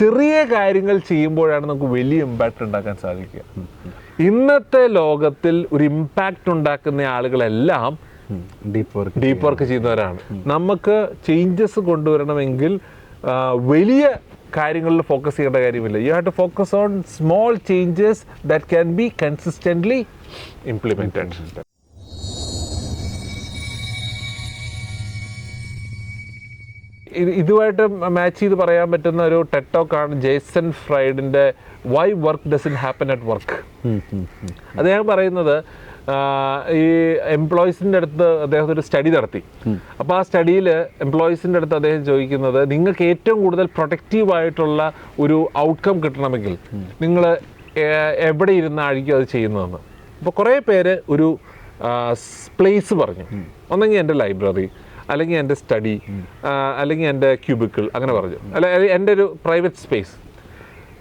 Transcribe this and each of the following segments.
ചെറിയ കാര്യങ്ങൾ ചെയ്യുമ്പോഴാണ് നമുക്ക് വലിയ ഇമ്പാക്റ്റ് ഉണ്ടാക്കാൻ സാധിക്കുക. ഇന്നത്തെ ലോകത്തിൽ ഒരു ഇമ്പാക്റ്റ് ഉണ്ടാക്കുന്ന ആളുകളെല്ലാം ഡീപ്പ് വർക്ക് ഡീപ്പ് വർക്ക് ചെയ്യുന്നവരാണ്. നമുക്ക് ചേഞ്ചസ് കൊണ്ടുവരണമെങ്കിൽ വലിയ കാര്യങ്ങളിൽ ഫോക്കസ് ചെയ്യേണ്ട കാര്യമില്ല. You have to focus on small changes that can be consistently implemented ഇതുമായിട്ട് മാച്ച് ചെയ്ത് പറയാൻ പറ്റുന്ന ഒരു ടെക്ടോക്കാണ് Jason ഫ്രൈഡിന്റെ why work doesn't happen at work അദ്ദേഹം പറയുന്നത് ഈ എംപ്ലോയീസിന്റെ അടുത്ത് അദ്ദേഹം ഒരു സ്റ്റഡി നടത്തി. അപ്പോൾ ആ സ്റ്റഡിയിൽ എംപ്ലോയീസിന്റെ അടുത്ത് അദ്ദേഹം ചോദിക്കുന്നത് നിങ്ങൾക്ക് ഏറ്റവും കൂടുതൽ പ്രൊട്ടക്റ്റീവ് ആയിട്ടുള്ള ഒരു ഔട്ട്കം കിട്ടണമെങ്കിൽ നിങ്ങൾ എവിടെ ഇരുന്നായിരിക്കും അത് ചെയ്യുന്നതെന്ന്? അപ്പോൾ കുറേ പേര് ഒരു പ്ലേസ് പറഞ്ഞു. ഒന്നെങ്കിൽ എന്റെ ലൈബ്രറി അല്ലെങ്കിൽ എന്റെ സ്റ്റഡി അല്ലെങ്കിൽ എന്റെ ക്യൂബിക്കിൾ അങ്ങനെ പറഞ്ഞു. അല്ല എന്റെ ഒരു പ്രൈവറ്റ് സ്പേസ്.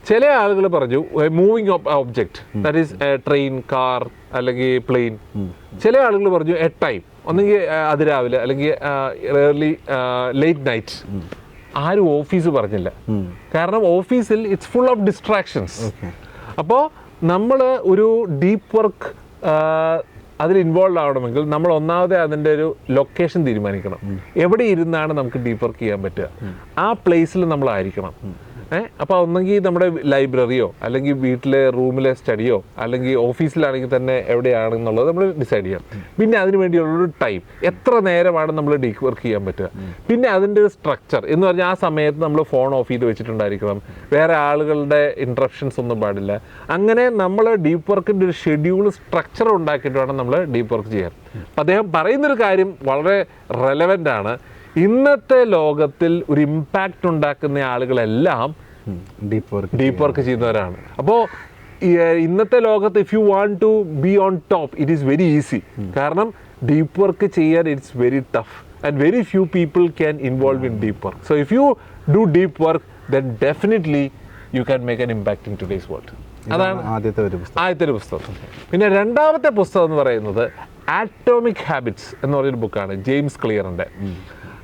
ചില ആളുകൾ പറഞ്ഞു moving object that is train car അല്ലെങ്കിൽ പ്ലെയിൻ. ചില ആളുകൾ പറഞ്ഞു എ ടൈം. ഒന്നെങ്കിൽ അതിരാവിലെ അല്ലെങ്കിൽ ഏർലി ലേറ്റ് നൈറ്റ് ആരും ഓഫീസ് പറഞ്ഞില്ല. കാരണം ഓഫീസിൽ ഇറ്റ്സ് ഫുൾ ഓഫ് ഡിസ്ട്രാക്ഷൻസ് അപ്പോൾ നമ്മൾ ഒരു ഡീപ്പ് വർക്ക് അതിൽ ഇൻവോൾവ് ആവണമെങ്കിൽ നമ്മൾ ഒന്നാമത് അതിന്റെ ഒരു ലൊക്കേഷൻ തീരുമാനിക്കണം. എവിടെ ഇരുന്നാണ് നമുക്ക് ഡീപ്പ് വർക്ക് ചെയ്യാൻ പറ്റുക? ആ പ്ലേസിൽ നമ്മളായിരിക്കണം. ഏഹ് അപ്പോൾ ഒന്നെങ്കിൽ നമ്മുടെ ലൈബ്രറിയോ അല്ലെങ്കിൽ വീട്ടിലെ റൂമിലെ സ്റ്റഡിയോ അല്ലെങ്കിൽ ഓഫീസിലാണെങ്കിൽ തന്നെ എവിടെയാണെന്നുള്ളത് നമ്മൾ ഡിസൈഡ് ചെയ്യാം. പിന്നെ അതിന് വേണ്ടിയുള്ളൊരു ടൈം. എത്ര നേരമാണ് നമ്മൾ ഡീക്ക് വർക്ക് ചെയ്യാൻ പറ്റുക? പിന്നെ അതിന്റെ ഒരു സ്ട്രക്ചർ. എന്ന് പറഞ്ഞാൽ ആ സമയത്ത് നമ്മൾ ഫോൺ ഓഫ് ചെയ്ത് വെച്ചിട്ടുണ്ടായിരിക്കണം. വേറെ ആളുകളുടെ ഇൻട്രപ്ഷൻസ് ഒന്നും പാടില്ല. അങ്ങനെ നമ്മൾ ഡീപ്പ് വർക്കിന്റെ ഒരു ഷെഡ്യൂൾ സ്ട്രക്ചർ ഉണ്ടാക്കിയിട്ട് വേണം നമ്മൾ ഡീപ്പ് വർക്ക് ചെയ്യാൻ അപ്പം അദ്ദേഹം പറയുന്നൊരു കാര്യം വളരെ റെലവന്റ് ആണ്. ഇന്നത്തെ ലോകത്തിൽ ഒരു ഇമ്പാക്റ്റ് ഉണ്ടാക്കുന്ന ആളുകളെല്ലാം ഡീപ്പ് വർക്ക് ഡീപ്പ് വർക്ക് ചെയ്യുന്നവരാണ്. അപ്പോൾ ഇന്നത്തെ ലോകത്ത് if you want to be on top it is very easy കാരണം ഡീപ്പ് വർക്ക് ചെയ്യാൻ it's very tough and very few people can involve in deep work so if you do deep work then definitely you can make an impact in today's world അതാണ് ആദ്യത്തെ ഒരു പുസ്തകം. ആദ്യത്തെ ഒരു പുസ്തകം. പിന്നെ രണ്ടാമത്തെ പുസ്തകം എന്ന് പറയുന്നത് ആറ്റോമിക് ഹാബിറ്റ്സ് എന്ന് പറയുന്ന ബുക്കാണ് ജെയിംസ് ക്ലിയറിന്റെ.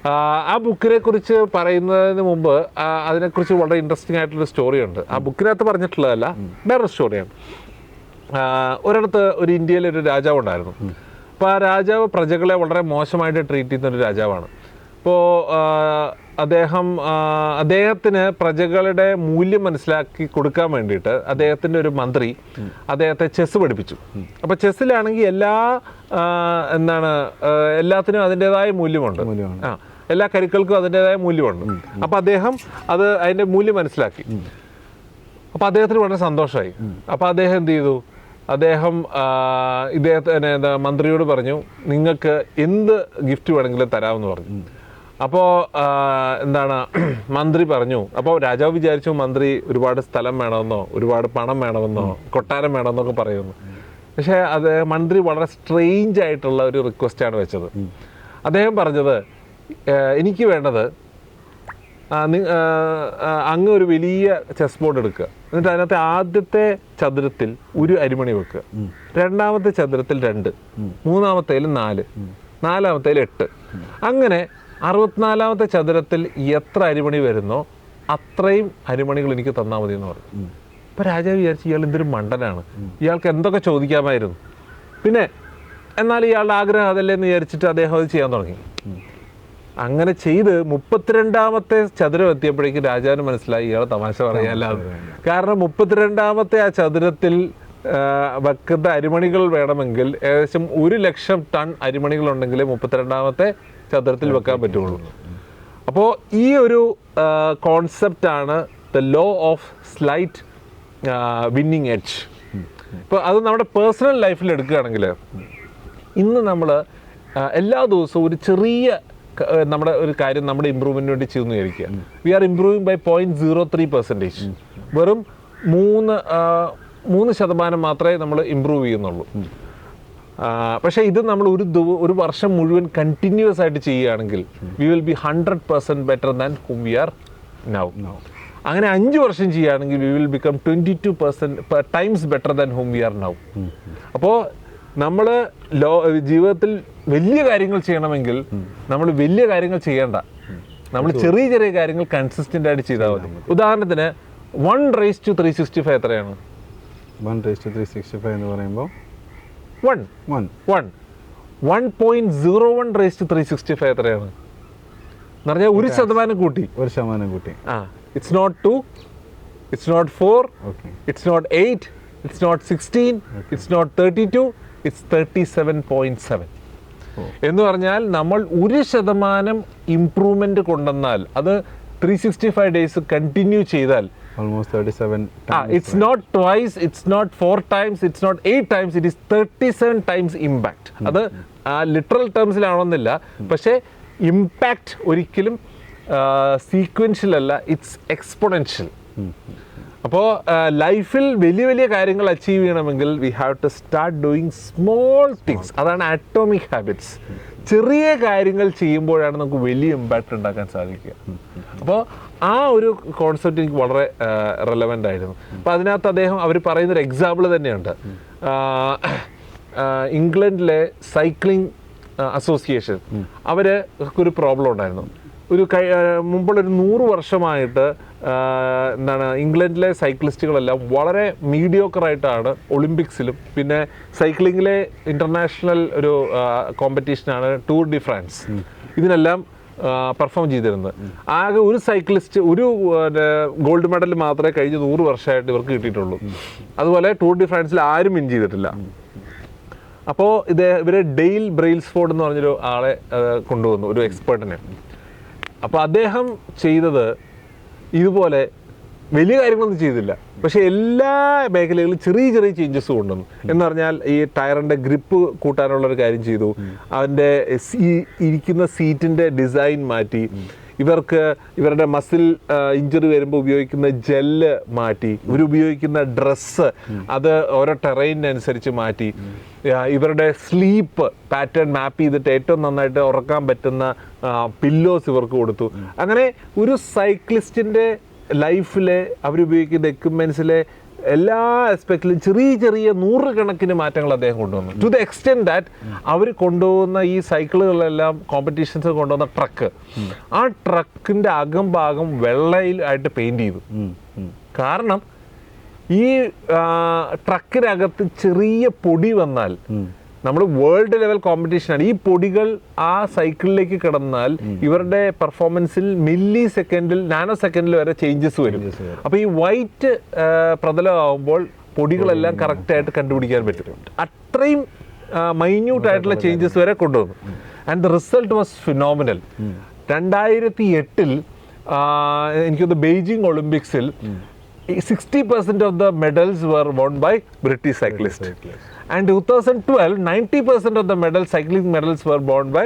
ആ ബുക്കിനെ കുറിച്ച് പറയുന്നതിന് മുമ്പ് അതിനെക്കുറിച്ച് വളരെ ഇൻട്രസ്റ്റിംഗ് ആയിട്ടുള്ള സ്റ്റോറി ഉണ്ട്. ആ ബുക്കിനകത്ത് പറഞ്ഞിട്ടുള്ളതല്ല വേറൊരു സ്റ്റോറിയാണ് ഒരിടത്ത് ഒരു ഇന്ത്യയിലെ ഒരു രാജാവ് ഉണ്ടായിരുന്നു. അപ്പോൾ ആ രാജാവ് പ്രജകളെ വളരെ മോശമായിട്ട് ട്രീറ്റ് ചെയ്യുന്ന ഒരു രാജാവാണ്. അപ്പോൾ അദ്ദേഹം അദ്ദേഹത്തിന് പ്രജകളുടെ മൂല്യം മനസ്സിലാക്കി കൊടുക്കാൻ വേണ്ടിയിട്ട് അദ്ദേഹത്തിന്റെ ഒരു മന്ത്രി അദ്ദേഹത്തെ ചെസ്സ് പഠിപ്പിച്ചു. അപ്പോൾ ചെസ്സിലാണെങ്കിൽ എല്ലാ എന്താണ് എല്ലാത്തിനും അതിന്റെതായ മൂല്യമുണ്ട്. മൂല്യമുണ്ട്. ആ എല്ലാ കരുക്കൾക്കും അതിന്റെതായ മൂല്യമുണ്ട്. അപ്പോൾ അദ്ദേഹം അത് അതിന്റെ മൂല്യം മനസ്സിലാക്കി. അപ്പോൾ അദ്ദേഹത്തിന് വളരെ സന്തോഷമായി അപ്പോൾ അദ്ദേഹം എന്ത് ചെയ്തു? അദ്ദേഹം ഇദ്ദേഹത്തിന് എന്താ മന്ത്രിയോട് പറഞ്ഞു നിങ്ങൾക്ക് എന്ത് ഗിഫ്റ്റ് വേണമെങ്കിലും തരാമെന്ന് പറഞ്ഞു. അപ്പോൾ എന്താണ് മന്ത്രി പറഞ്ഞു അപ്പോൾ രാജാവ് വിചാരിച്ചു മന്ത്രി ഒരുപാട് സ്ഥലം വേണമെന്നോ ഒരുപാട് പണം വേണമെന്നോ കൊട്ടാരം വേണമെന്നൊക്കെ പറയുന്നു. പക്ഷേ അത് മന്ത്രി വളരെ സ്ട്രെയിഞ്ച് ആയിട്ടുള്ള ഒരു റിക്വസ്റ്റാണ് വെച്ചത്. അദ്ദേഹം പറഞ്ഞത് "ഏഹ്, എനിക്ക് വേണ്ടത് അങ്ങ് ഒരു വലിയ ചെസ് ബോർഡ് എടുക്കുക. എന്നിട്ട് അതിനകത്ത് ആദ്യത്തെ ചതുരത്തിൽ ഒരു അരിമണി വെക്കുക. രണ്ടാമത്തെ ചതുരത്തിൽ രണ്ട്. മൂന്നാമത്തേൽ നാല്. നാലാമത്തേൽ എട്ട്. അങ്ങനെ അറുപത്തിനാലാമത്തെ ചതുരത്തിൽ എത്ര അരിമണി വരുന്നോ അത്രയും അരിമണികൾ എനിക്ക് തന്നാൽ മതി എന്ന് പറഞ്ഞു അപ്പൊ രാജാവ് വിചാരിച്ചു ഇയാൾ എന്തൊരു മണ്ടനാണ്. ഇയാൾക്ക് എന്തൊക്കെ ചോദിക്കാമായിരുന്നു. പിന്നെ എന്നാൽ ഇയാളുടെ ആഗ്രഹം അതല്ലേ എന്ന് വിചാരിച്ചിട്ട് അദ്ദേഹം അത് ചെയ്യാൻ തുടങ്ങി. അങ്ങനെ ചെയ്ത് മുപ്പത്തിരണ്ടാമത്തെ ചതുരം എത്തിയപ്പോഴേക്കും രാജാവിന് മനസ്സിലായി ഇയാളെ തമാശ പറയാല്ലാതെ കാരണം മുപ്പത്തിരണ്ടാമത്തെ ആ ചതുരത്തിൽ വെക്കുന്ന അരിമണികൾ വേണമെങ്കിൽ ഏകദേശം ഒരു ലക്ഷം ടൺ അരിമണികൾ ഉണ്ടെങ്കിൽ മുപ്പത്തിരണ്ടാമത്തെ ചതുരത്തിൽ വെക്കാൻ പറ്റുള്ളൂ. അപ്പോൾ ഈ ഒരു കോൺസെപ്റ്റാണ് ആണ് the law of slight winning edge ഇപ്പോൾ അത് നമ്മുടെ പേഴ്സണൽ ലൈഫിൽ എടുക്കുകയാണെങ്കിൽ ഇന്ന് നമ്മൾ എല്ലാ ദിവസവും ഒരു ചെറിയ നമ്മുടെ ഒരു കാര്യം നമ്മുടെ ഇമ്പ്രൂവ്മെന്റിന് വേണ്ടി ചെയ്യുന്നു വിചാരിക്കുക. We are improving by point zero three percentage വെറും മൂന്ന് മൂന്ന് ശതമാനം മാത്രമേ നമ്മൾ ഇമ്പ്രൂവ് ചെയ്യുന്നുള്ളൂ. പക്ഷേ ഇത് നമ്മൾ ഒരു ഒരു വർഷം മുഴുവൻ കണ്ടിന്യൂസ് ആയിട്ട് ചെയ്യുകയാണെങ്കിൽ we will be hundred percent better than hmm we are now അങ്ങനെ അഞ്ച് വർഷം ചെയ്യുകയാണെങ്കിൽ we will become twenty two percent times better than hmm we are now അപ്പോൾ നമ്മൾ ലോ ജീവിതത്തിൽ വലിയ കാര്യങ്ങൾ ചെയ്യണമെങ്കിൽ നമ്മൾ വലിയ കാര്യങ്ങൾ ചെയ്യേണ്ട. നമ്മൾ ചെറിയ ചെറിയ കാര്യങ്ങൾ കൺസിസ്റ്റന്റ് ആയിട്ട് ചെയ്താൽ മതി. ഉദാഹരണത്തിന് one raise to three sixty five എത്രയാണ്? One raise to three sixty five എന്ന് പറയുമ്പോൾ one one one one point zero one raise to three sixty five എത്രയാണ്? എന്ന് പറഞ്ഞാൽ ഒരു ശതമാനം കൂട്ടി. ഒരു ശതമാനം കൂട്ടി. ആ it's not two it's not four okay it's not eight it's not sixteen it's not thirty two it's thirty seven point seven. എന്ന് പറഞ്ഞാൽ നമ്മൾ ഒരു ശതമാനം ഇംപ്രൂവ്മെന്റ് കൊണ്ടുവന്നാൽ അത് three sixty five days continue ചെയ്താൽ it's not twice it's not four times it's not eight times it is thirty seven times impact അത് ആ ലിറ്ററൽ ടേംസിലാണെന്നില്ല പക്ഷേ ഇമ്പാക്റ്റ് ഒരിക്കലും സീക്വൻഷ്യൽ അല്ല ഇറ്റ്സ് എക്സ്പൊണൻഷ്യൽ അപ്പോൾ ലൈഫിൽ വലിയ വലിയ കാര്യങ്ങൾ അച്ചീവ് ചെയ്യണമെങ്കിൽ we have to start doing small things അതാണ് ആറ്റോമിക് ഹാബിറ്റ്സ് ചെറിയ കാര്യങ്ങൾ ചെയ്യുമ്പോഴാണ് നമുക്ക് വലിയ ഇമ്പാക്റ്റ് ഉണ്ടാക്കാൻ സാധിക്കുക. അപ്പോൾ ആ ഒരു കോൺസെപ്റ്റ് എനിക്ക് വളരെ റെലവെന്റ് ആയിരുന്നു. അപ്പോൾ അതിനകത്ത് അദ്ദേഹം അവർ പറയുന്നൊരു എക്സാമ്പിൾ തന്നെയുണ്ട്. ഇംഗ്ലണ്ടിലെ സൈക്ലിംഗ് അസോസിയേഷൻ അവർക്ക് ഒരു പ്രോബ്ലം ഉണ്ടായിരുന്നു. ഒരു കൈ ആ, മുമ്പുള്ളൊരു നൂറ് വർഷമായിട്ട് എന്താണ് ഇംഗ്ലണ്ടിലെ സൈക്ലിസ്റ്റുകളെല്ലാം വളരെ മീഡിയോക്കറായിട്ടാണ് ഒളിമ്പിക്സിലും പിന്നെ സൈക്ലിങ്ങിലെ ഇന്റർനാഷണൽ ഒരു കോമ്പറ്റീഷനാണ് ടൂർ ഡി ഫ്രാൻസ്. ഇതിനെല്ലാം പെർഫോം ചെയ്തിരുന്നത്. ആകെ ഒരു സൈക്ലിസ്റ്റ് ഒരു ഗോൾഡ് മെഡൽ മാത്രമേ കഴിഞ്ഞ നൂറ് വർഷമായിട്ട് ഇവർക്ക് കിട്ടിയിട്ടുള്ളൂ. അതുപോലെ ടൂർ ഡി ഫ്രാൻസിൽ ആരും വിൻ ചെയ്തിട്ടില്ല. അപ്പോൾ ഇത് ഇവരെ ഡെയിൽ ബ്രെയിൽസ്ഫോർഡ് എന്ന് പറഞ്ഞൊരു ആളെ കൊണ്ടുവന്നു ഒരു എക്സ്പേർട്ടിനെ. അപ്പോൾ അദ്ദേഹം ചെയ്തത് ഇതുപോലെ വലിയ കാര്യങ്ങളൊന്നും ചെയ്തില്ല. പക്ഷെ എല്ലാ മേഖലകളിലും ചെറിയ ചെറിയ ചേഞ്ചസ് കൊണ്ടുവന്നു. എന്ന് പറഞ്ഞാൽ ഈ ടയറിന്റെ ഗ്രിപ്പ് കൂട്ടാനുള്ള ഒരു കാര്യം ചെയ്തു. അവന്റെ സീ- ഇരിക്കുന്ന സീറ്റിന്റെ ഡിസൈൻ മാറ്റി. ഇവർക്ക് ഇവരുടെ മസിൽ ഇഞ്ചറി വരുമ്പോൾ ഉപയോഗിക്കുന്ന ജെല്ല് മാറ്റി ഇവരുപയോഗിക്കുന്ന ഡ്രസ്സ് അത് ഓരോ ടെറൈനനുസരിച്ച് മാറ്റി. ഇവരുടെ സ്ലീപ്പ് പാറ്റേൺ മാപ്പ് ചെയ്തിട്ട് ഏറ്റവും നന്നായിട്ട് ഉറക്കാൻ പറ്റുന്ന പില്ലോസ് ഇവർക്ക് കൊടുത്തു. അങ്ങനെ ഒരു സൈക്ലിസ്റ്റിന്റെ ലൈഫിലെ അവരുപയോഗിക്കുന്ന എക്യുപ്മെന്റ്സിലെ എല്ലാ ആസ്പെക്റ്റിലും ചെറിയ ചെറിയ നൂറുകണക്കിന് മാറ്റങ്ങൾ അദ്ദേഹം കൊണ്ടുവന്നു. ടു ദ എക്സ്റ്റെൻഡ് ദാറ്റ് അവർ കൊണ്ടുപോകുന്ന ഈ സൈക്കിളുകളെല്ലാം കോമ്പറ്റീഷൻസ് കൊണ്ടുവന്ന ട്രക്ക് ആ ട്രക്കിന്റെ അകംഭാഗം വെള്ളയിൽ ആയിട്ട് പെയിന്റ് ചെയ്തു. കാരണം ഈ ട്രക്കിനകത്ത് ചെറിയ പൊടി വന്നാൽ നമ്മൾ വേൾഡ് ലെവൽ കോമ്പറ്റീഷനാണ് ഈ പൊടികൾ ആ സൈക്കിളിലേക്ക് കിടന്നാൽ ഇവരുടെ പെർഫോമൻസിൽ മില്ലി സെക്കൻഡിൽ നാനോ സെക്കൻഡിൽ വരെ. ചേഞ്ചസ് വരും. അപ്പോൾ ഈ വൈറ്റ് പ്രതലമാകുമ്പോൾ പൊടികളെല്ലാം കറക്റ്റായിട്ട് കണ്ടുപിടിക്കാൻ പറ്റും. അത്രയും മൈന്യൂട്ട് ആയിട്ടുള്ള ചേഞ്ചസ് വരെ കൊണ്ടുവന്നു. And the result was phenomenal രണ്ടായിരത്തി എട്ടിൽ എനിക്കൊന്ന് ബെയ്ജിങ് ഒളിമ്പിക്സിൽ sixty percent of the medals were won by British cyclist and two thousand twelve ninety percent of the medal cycling medals were won by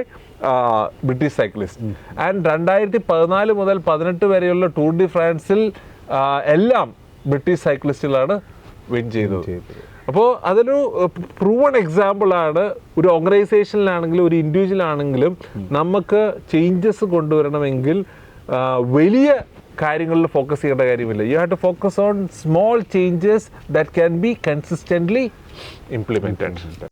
British cyclist and രണ്ടായിരത്തി പതിനാല് മുതൽ പതിനെട്ട് വരെയുള്ള tour D ഫ്രാൻസിൽ എല്ലാം ബ്രിട്ടീഷ് സൈക്ലിസ്റ്റുകളാണ് വിൻ ചെയ്തത്. അപ്പോൾ അതൊരു പ്രൂവൺ എക്സാമ്പിളാണ് ഒരു ഓർഗനൈസേഷനിലാണെങ്കിലും ഒരു ഇൻഡിവിജ്വൽ ആണെങ്കിലും നമുക്ക് ചേഞ്ചസ് കൊണ്ടുവരണമെങ്കിൽ വലിയ കാര്യങ്ങളിൽ ഫോക്കസ് ചെയ്യേണ്ട കാര്യമില്ല. You have to focus on small changes that can be consistently implemented